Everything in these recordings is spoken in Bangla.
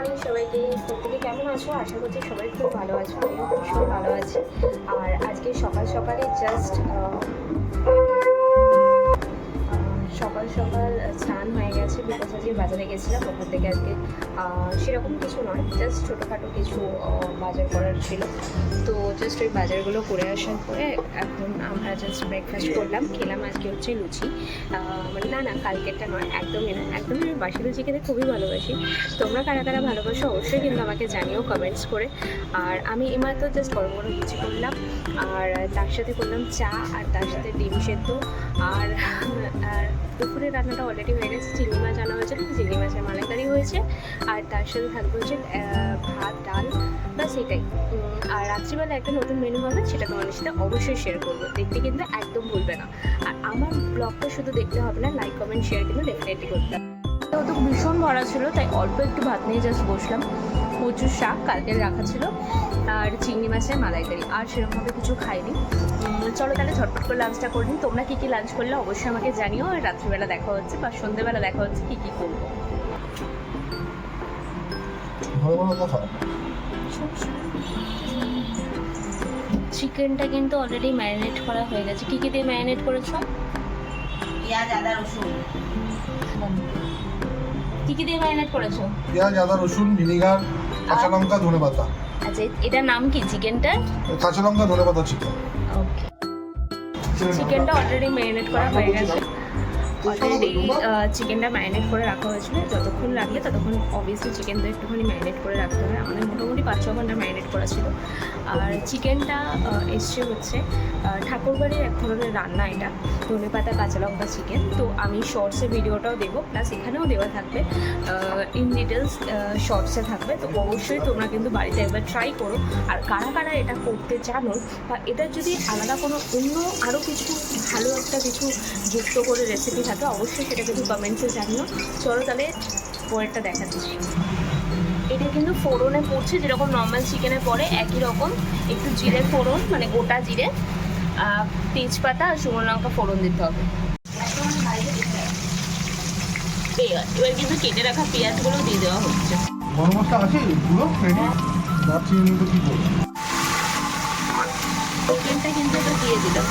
মর্নিং সবাইকে। প্রত্যেকে কেমন আছো? আশা করছি সবাই খুব ভালো আছো, আমিও ভীষণ ভালো আছি। আর আজকে সকাল সকালে জাস্ট বাজারে গেছিলাম, ওখান থেকে আজকে সেরকম কিছু নয় জাস্ট ছোটোখাটো কিছু বাজার করার ছিল। তো জাস্ট ওই বাজারগুলো করে আসার পরে এখন আমরা জাস্ট ব্রেকফাস্ট করলাম, খেলাম আজকে হচ্ছে লুচি। মানে না না, কালকেরটা নয়, একদমই না। একদমই আমি বাসি লুচি খেতে খুবই ভালোবাসি। তোমরা কারা কারা ভালোবাসো অবশ্যই কিন্তু আমাকে জানিও কমেন্টস করে। আর আমি এমাত্র জাস্ট গরম গরম লুচি করলাম, আর তার সাথে করলাম চা, আর তার সাথে ডিম সেদ্ধ। আর দুপুরের রান্নাটা অলরেডি হয়ে গেছে, চিংড়ি মাছ আনা হয়েছিল চিংড়ি মাছের মালাইকারি হয়েছে। আর তার সাথে থাকবে হচ্ছে ভাত, ডাল, বা এটাই আর রাত্রিবেলা একটা নতুন মেনু হবে, সেটা তোমাদের সাথে অবশ্যই শেয়ার করব। দেখতে কিন্তু একদম ভুলবে না। আর আমার ব্লগটা শুধু দেখতে হবে না লাইক কমেন্ট শেয়ার কিন্তু ডেফিনেটলি করতে হবে। তো ভীষণ ভরা ছিল তাই অল্প একটু ভাত নিয়ে জাস্ট বসলাম। প্রচুর শাক কালকের রাখা ছিল আর চিংড়ি মাছের মালাইকারি আর সেরকমভাবে কিছু খাইনি। চলো তাহলে ঝটপট করে লাঞ্চটা করে নিই। তোমরা কী কী লাঞ্চ করলে অবশ্যই আমাকে জানিও আর রাত্রিবেলা দেখা হচ্ছে বা সন্ধ্যেবেলা দেখা হচ্ছে কী কী করব। ভালো ভালো কথা। চিকেনটা কিন্তু অলরেডি ম্যারিনেট করা হয়ে গেছে। কী কী দিয়ে ম্যারিনেট করেছ? পেঁয়াজ আদা রসুন। কী কি দিয়ে ম্যারিনেট করেছ? পেঁয়াজ আদা রসুন ভিনিগার কাঁচা লঙ্কা ধনে পাতা। আচ্ছা এটার নাম কি? চিকেনটা কাঁচা লঙ্কা ধনে পাতা চিকেন ওকে চিকেনটা অলরেডি ম্যারিনেট করা হয়ে গেছে। অলরেডি চিকেনটা ম্যারিনেট করে রাখা হয়েছিল। যতক্ষণ লাগবে ততক্ষণ অবভিয়াসলি চিকেনটা একটুখানি ম্যারিনেট করে রাখতে হবে। আমাদের মোটামুটি পাঁচ ছ ঘণ্টা ম্যারিনেট করা ছিল। আর চিকেনটা এসছে হচ্ছে ঠাকুরবাড়ির এক ধরনের রান্না এটা ধনে পাতা কাঁচা লঙ্কা চিকেন তো আমি শর্টসে ভিডিওটাও দেবো। প্লাস এখানেও দেওয়া থাকবে ইন ডিটেলস শর্টসে থাকবে। তো অবশ্যই তোমরা কিন্তু বাড়িতে একবার ট্রাই করো। আর কারা কারা এটা করতে জানো বা এটা যদি আলাদা কোনো অন্য আরও কিছু ভালো একটা কিছু যুক্ত করে রেসিপি থাকে অবশ্যই সেটা কিন্তু কমেন্টসে জানিও। চলো তাহলে পরেরটা দেখাচ্ছি। এটা কিন্তু ফোড়নে পড়ছে যেরকম নর্মাল চিকেনে পড়ে একই রকম। একটু জিরে ফোড়ন মানে গোটা জিরে তেজপাতা আর শুকনো লঙ্কা ফোড়ন দিতে হবে। এবার কিন্তু কেটে রাখা পেঁয়াজগুলো দিয়ে দেওয়া হচ্ছে। গরম মশলা আছে পুরো রেডি দারচিনি কি করব চিকেনটা কিন্তু এটা দিয়ে দিলাম।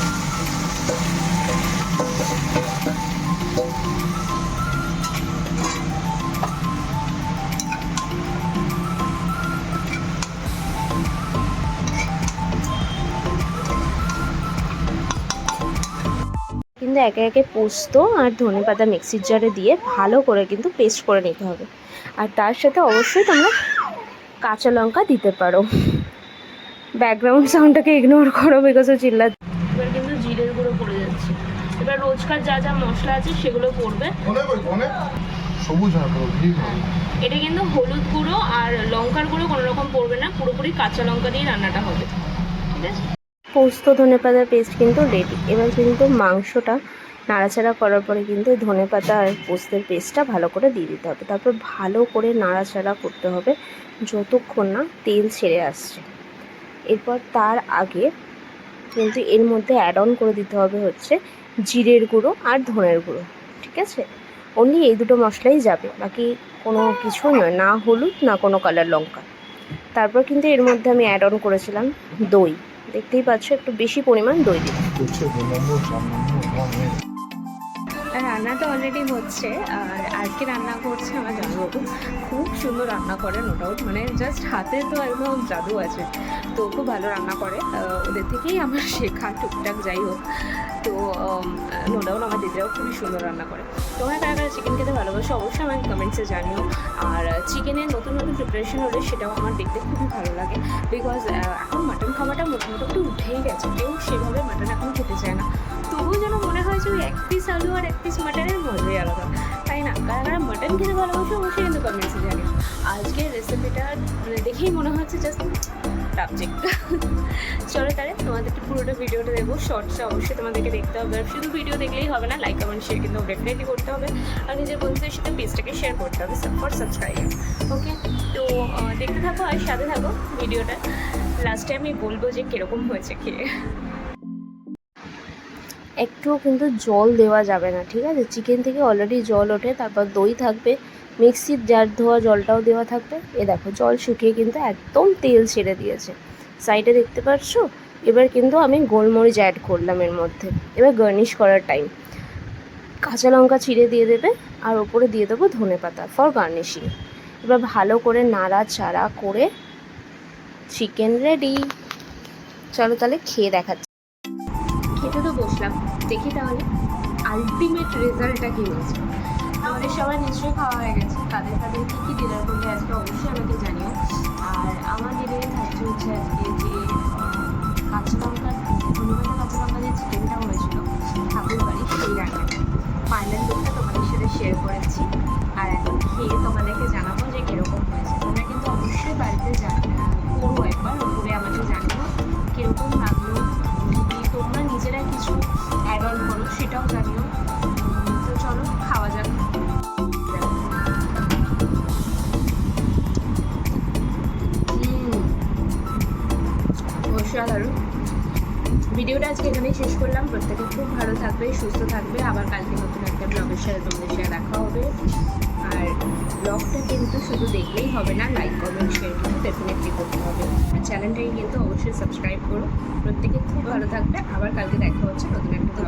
কিন্তু একে একে পোস্ত আর ধনে পাতা মিক্সির জারে দিয়ে ভালো করে কিন্তু পেস্ট করে নিতে হবে। আর তার সাথে অবশ্যই তোমরা কাঁচা লঙ্কা দিতে পারো। ব্যাকগ্রাউন্ড সাউন্ডটাকে ইগনোর করো বিকজ ও চিল্লা এবার কিন্তু জিরের গুঁড়ো পড়ে যাচ্ছে। এবার রোজকার যা যা মশলা আছে সেগুলো পড়বে। সবুজ। এটা কিন্তু হলুদ গুঁড়ো আর লঙ্কার গুঁড়ো কোনো রকম পড়বে না পুরোপুরি কাঁচা লঙ্কা দিয়ে রান্নাটা হবে। ঠিক আছে? পোস্ত, ধনে পাতার পেস্ট কিন্তু রেডি এবার কিন্তু মাংসটা নাড়াচাড়া করার পরে কিন্তু ধনে পাতা আর পোস্তের পেস্টটা ভালো করে দিয়ে দিতে হবে। তারপর ভালো করে নাড়াচাড়া করতে হবে যতক্ষণ না তেল ছেড়ে আসছে। এরপর তার আগে কিন্তু এর মধ্যে অ্যাড অন করে দিতে হবে হচ্ছে জিরের গুঁড়ো আর ধনের গুঁড়ো, ঠিক আছে? অনলি এই দুটো মশলাই যাবে, বাকি কোনো কিছুই নয়, না হলুদ, না কোনো কালার লঙ্কা। তারপর কিন্তু এর মধ্যে আমি অ্যাড অন করেছিলাম দই। দেখতেই পাচ্ছ একটু বেশি পরিমাণ দই দিই রান্না তো অলরেডি হচ্ছে, আর আজকে রান্না করছে আমার জামাইবাবু। খুব সুন্দর রান্না করে নো ডাউট মানে জাস্ট হাতে তো একদম জাদু আছে। তো খুব ভালো রান্না করে। ওদের থেকেই আমার শেখা টুকটাক যাই হোক। তো নো ডাউট আমার দিদিরাও খুবই সুন্দর রান্না করে। তোমরা কারা কারা চিকেন খেতে ভালোবাসো অবশ্যই আমাকে কমেন্টসে জানিও। আর চিকেনের নতুন নতুন প্রিপারেশন হলে সেটাও আমার দেখতে খুবই ভালো লাগে। বিকজ এখন মাটন খাওয়াটা মোটামুটি একটু উঠেই গেছে। কেউ সেভাবে মাটন এখন খেতে চায় না। তবুও যেন হয় ওই এক পিস আলু আর এক পিস মাটনের মজাই আলাদা। তাই না? কারা কারা মাটন খেতে ভালোবাসে অবশ্যই কিন্তু কমেন্টসে জানি আজকের রেসিপিটা দেখেই মনে হচ্ছে জাস্ট সাবজেক্ট চলো তাহলে তোমাদেরকে পুরোটা ভিডিওটা দেখব শর্টসে অবশ্যই তোমাদেরকে দেখতে হবে। আর শুধু ভিডিও দেখলেই হবে না লাইক কমেন্ট শেয়ার কিন্তু ডেফিনেটলি করতে হবে। আর নিজের বন্ধুদের সাথে পেজটাকে শেয়ার করতে হবে। ফর সাবস্ক্রাইব ওকে তো দেখতে থাকো আর সাথে থাকো ভিডিওটা লাস্টে আমি বলব যে কীরকম হয়েছে খেয়ে। একটুও কিন্তু জল দেওয়া যাবে না, ঠিক আছে? চিকেন থেকে অলরেডি জল ওঠে, তারপর দই থাকবে, মিক্সির জার ধোয়া জলটাও দেওয়া থাকবে। এ দেখো, জল শুকিয়ে কিন্তু একদম তেল ছেড়ে দিয়েছে। সাইডে দেখতে পাচ্ছ এবার কিন্তু আমি গোলমরিচ অ্যাড করলাম এর মধ্যে। এবার গার্নিশ করার টাইম কাঁচা লঙ্কা চিড়ে দিয়ে দেবে, আর ওপরে দিয়ে দেবো ধনে পাতা ফর গার্নিশিং এবার ভালো করে নাড়া চাড়া করে চিকেন রেডি চলো তাহলে খেয়ে দেখাচ্ছি। দেখি তাহলে। আলটিমেট রেজাল্টটা কী হয়েছে আমাদের সবাই নিশ্চয়ই খাওয়া হয়ে গেছে। তাদের তাদের কী কী ডিনার করবে আজকে অবশ্যই আমাকে জানিও। আর আমার ডিনারে থাকছে হচ্ছে আজকে যে অসাধারণ ভিডিওটা আজকে এখানেই শেষ করলাম। প্রত্যেকে খুব ভালো থাকবে, সুস্থ থাকবে। আবার কালকে নতুন একটা ব্লগের সাথে তোমাদের সাথে দেখা হবে। আর ব্লগটা কিন্তু শুধু দেখলেই হবে না লাইক কমেন্ট শেয়ার কিন্তু ডেফিনেটলি করতে হবে। আর চ্যানেলটাকে কিন্তু অবশ্যই সাবস্ক্রাইব করো। প্রত্যেকে খুব ভালো থাকবে। আবার কালকে দেখা হচ্ছে নতুন একটা